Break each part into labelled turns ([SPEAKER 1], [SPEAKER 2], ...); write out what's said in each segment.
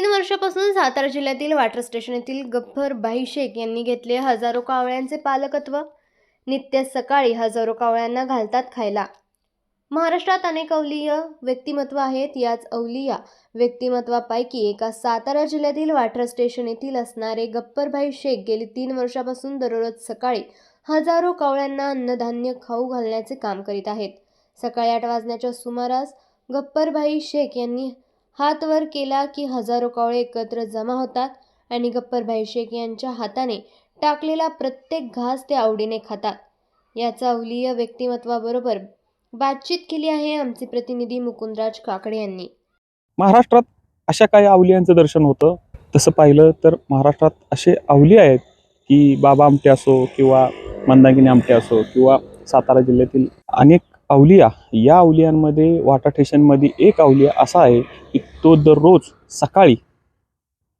[SPEAKER 1] तीन वर्षापासून सातारा जिल्ह्यातील वाटर स्टेशन येथील गफ्फर भाई शेख यांनी घेतले हजारो कावळ्यांचे पालकत्व. नित्य सकाळी हजारो कावळ्यांना घालतात खायला. महाराष्ट्रात अनेक अवलीय व्यक्तिमत्व आहेत. याच अवलिया व्यक्तिमत्वापैकी एका सातारा जिल्ह्यातील वाटर स्टेशन येथील असणारे गप्परभाई शेख गेली तीन वर्षापासून दररोज सकाळी हजारो कावळ्यांना अन्नधान्य खाऊ घालण्याचे काम करीत आहेत. सकाळी आठ वाजण्याच्या सुमारास गप्परभाई शेख यांनी हात वर केला की हजारो कावळे एकत्र जमा होतात आणि गप्परभाई शेख यांच्या हाताने टाकलेला प्रत्येक घास ते आवडीने खातात. याचा अवलीय व्यक्तिमत्वाबरोबर बातचीत केली आहे आमचे प्रतिनिधी मुकुंदराज काकडे यांनी.
[SPEAKER 2] महाराष्ट्रात अशा काही आवलियांचं दर्शन होतं? तसं पाहिलं तर महाराष्ट्रात असे आवली आहेत की बाबा आमटे असो किंवा मंदागिनी आमटे असो किंवा सातारा जिल्ह्यातील अनेक अवलिया या अवलियांमध्ये वाटा ठेशनमध्ये एक अवलिया असा आहे की तो दररोज सकाळी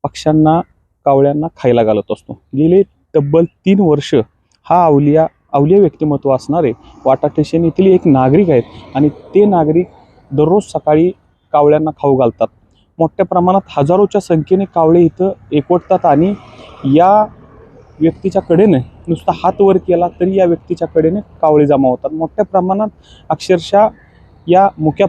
[SPEAKER 2] पक्ष्यांना कावळ्यांना खायला घालत असतो. गेले तब्बल तीन वर्ष हा अवलिया अवलिया व्यक्तिमत्व असणारे वाटा ठेशन येथील एक नागरिक आहेत आणि ते नागरिक दररोज सकाळी कावळ्यांना खाऊ घालतात. मोठ्या प्रमाणात हजारोच्या संख्येने कावळे इथं एकवटतात आणि या व्यक्तीच्या कडेने नुसता हात वर केला तरी या व्यक्तीच्या कडेने कावळे जमा होतात. मोठ्या प्रमाणात अक्षरशः या मुक्या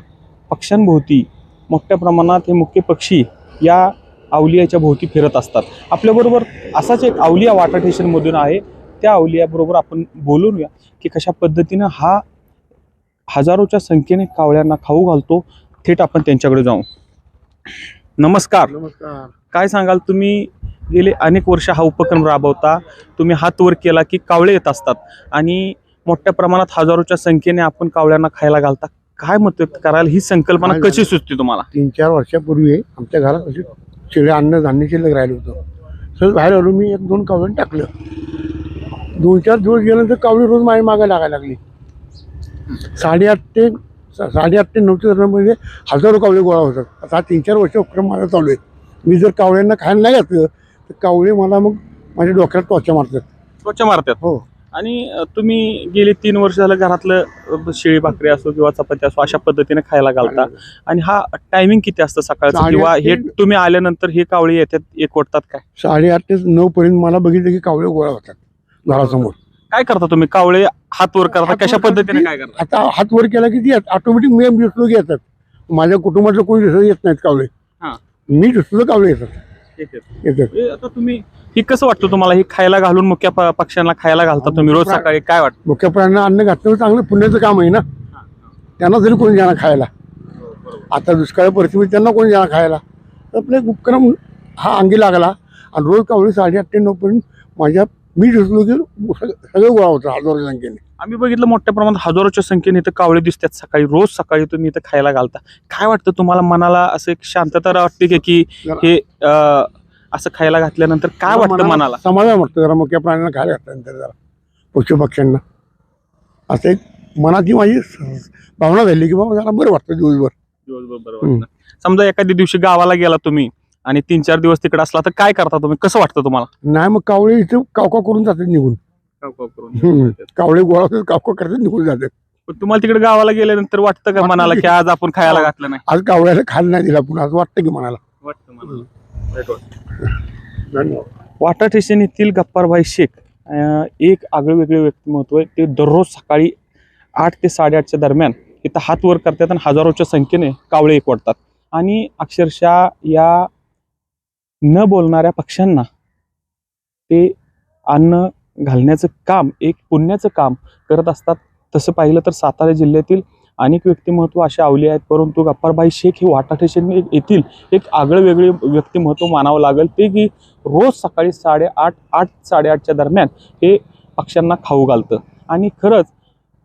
[SPEAKER 2] पक्ष्यांभोवती मोठ्या प्रमाणात हे मुख्य पक्षी या अवलियाच्या भोवती फिरत असतात. आपल्याबरोबर असाच एक अवलिया वाटा स्टेशनमधून आहे. त्या अवलियाबरोबर आपण बोलूया की कशा पद्धतीनं हा हजारोच्या संख्येने कावळ्यांना खाऊ घालतो थेट आपण त्यांच्याकडे जाऊ. नमस्कार.
[SPEAKER 3] नमस्कार.
[SPEAKER 2] काय सांगाल तुम्ही? गेले अनेक वर्ष हा उपक्रम राबवता तुम्ही हात वर केला की कावळे येत असतात. आणि मोठ्या प्रमाणात हजारोच्या संख्येने आपण कावळ्यांना खायला घालता. काय मत व्यक्त कराल? ही संकल्पना कशी सुचते तुम्हाला?
[SPEAKER 3] तीन चार वर्षापूर्वी आमच्या घरात अशी शिळे अन्न धान्य शिल्लक राहिलं होतं. सहज बाहेर आलो मी एक दोन कावळ्यांनी टाकलं. दोन चार दिवस गेल्यानंतर कावळी रोज माझ्या मागे लागायला लागली. साडेआठ ते साडेआठ ते नऊच्या दरम्यानमध्ये हजारो कावळे गोळा होतात. आता हा तीन चार वर्ष उपक्रम माझा चालू आहे. मी जर कावळ्यांना खायला नाही घातलं तर कावळे मला मग माझ्या डोक्यात टॉच्या मारतात.
[SPEAKER 2] स्वच्छ मारतात?
[SPEAKER 3] हो.
[SPEAKER 2] आणि अ, तुम्ही गेले तीन वर्ष झालं घरातलं अ, शेळी भाकरी असो किंवा चपाती असो अशा पद्धतीने खायला घालता. आणि हा टायमिंग किती असतं सकाळचं? किंवा हे
[SPEAKER 3] ते-
[SPEAKER 2] तुम्ही आल्यानंतर हे कावळे येतात एकवटतात काय?
[SPEAKER 3] साडेआठ ते नऊ पर्यंत मला बघितलं की कावळे गोळा होतात घरासमोर.
[SPEAKER 2] काय करता तुम्ही? कावळे हात वर करता?
[SPEAKER 3] हात
[SPEAKER 2] कशा पद्धतीने काय करता?
[SPEAKER 3] आता हात वर केला की ती ऑटोमॅटिक मी दिसलो की येतात माझ्या कुटुंबाचं कोणी दिसत येत नाहीत कावळे.
[SPEAKER 2] हा.
[SPEAKER 3] मी दिसलो कावळे येतात. येतात.
[SPEAKER 2] हे आता तुम्ही ही कसं वाटतं तुम्हाला? ही खायला घालून मुख्य प- पक्ष्यांना खायला घालता तुम्ही रोज सकाळी? काय वाटतं?
[SPEAKER 3] मुख्य प्राण्यांना अन्न घातलं चांगलं पुण्याचं काम आहे ना? त्यांना तरी कोणी जाणार खायला. आता दुष्काळ परिस्थिती त्यांना कोणी जाणार खायला? तर आपला एक उपक्रम हा अंगी लागला. आणि रोज कावळे साडेआठ ते नऊ पर्यंत माझ्या मी दिसलो की सगळं सगळं गोळा होतं हजारो संख्येने
[SPEAKER 2] आम्ही बघितलं मोठ्या प्रमाणात हजारोच्या संख्येने इथं कावळे दिसतात सकाळी रोज सकाळी तुम्ही इथं खायला घालता. काय वाटतं तुम्हाला? मनाला असं एक शांतता वाटते की- की हे अं, असं खायला घातल्यानंतर काय वाटतं मनाला
[SPEAKER 3] समाधान वाटतं जरा मुख्य प्राण्यांना खायला घातल्यानंतर जरा. पशु पक्ष्यांना असं एक मनाची माझी स- भावना झाली की बाबा जरा बरं वाटतं दिवसभर.
[SPEAKER 2] दिवसभर बरं वाटतं. समजा एखाद्या दिवशी गावाला गेला तुम्ही आणि तीन चार दिवस तिकडे असला तर काय करता तुम्ही? कसं वाटतं तुम्हाला?
[SPEAKER 3] नाही मग कावळे इथे कावका करून जातात निघून. कावळे गोळा कावका करतात निघून जातात.
[SPEAKER 2] पण तुम्हाला तिकडे गावाला गेल्यानंतर वाटतं का
[SPEAKER 3] वाटतं
[SPEAKER 2] मनाला
[SPEAKER 3] की-
[SPEAKER 2] की आज आपण खायला घातलं नाही?
[SPEAKER 3] आज कावळ्याला खायला नाही दिला पुन्हा असं वाटतं की मनाला.
[SPEAKER 2] वाटतं मला.
[SPEAKER 3] धन्यवाद.
[SPEAKER 2] वाटा स्टेशन येथील गप्पारभाई शेख अं, एक आगळे वेगळे व्यक्तिमत्व आहे. ते दररोज सकाळी आठ ते साडेआठच्या दरम्यान इथं हात वर करतात आणि हजारोच्या संख्येने कावळे एकवटतात. आणि अक्षरशः या न बोलणाऱ्या पक्ष्यांना ते अन्न घालण्याचं काम एक पुण्याचं काम करत असतात तसं पाहिलं तर सातारा जिल्ह्यातील अनेक व्यक्तिमत्व असे आवली आहेत. परंतु गप्पारबाई शेख हे वाटा येथील एक आगळं वेगळे व्यक्तिमत्व मानावं लागेल. ते की रोज सकाळी साडेआठ आठ साडेआठच्या दरम्यान हे पक्ष्यांना खाऊ घालतं. आणि खरंच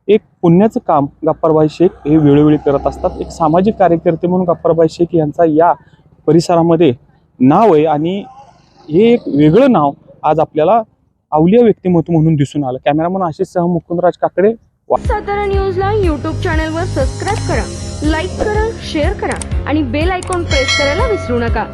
[SPEAKER 2] एक पुण्याचं काम गप्पारबाई शेख हे वेळोवेळी करत असतात. एक सामाजिक कार्यकर्ते म्हणून गप्पारबाई शेख यांचा या परिसरामध्ये नाव आहे. आणि हे एक वेगळं नाव आज आपल्याला अवलिया व्यक्तिमत्व म्हणून दिसून आलं. कॅमेरामन आशिष सह मुकुंदराज काकडे.
[SPEAKER 4] सातारा न्यूजला यूट्यूब चॅनलवर सबस्क्राईब करा लाईक करा शेअर करा आणि बेल आयकॉन प्रेस करायला विसरू नका.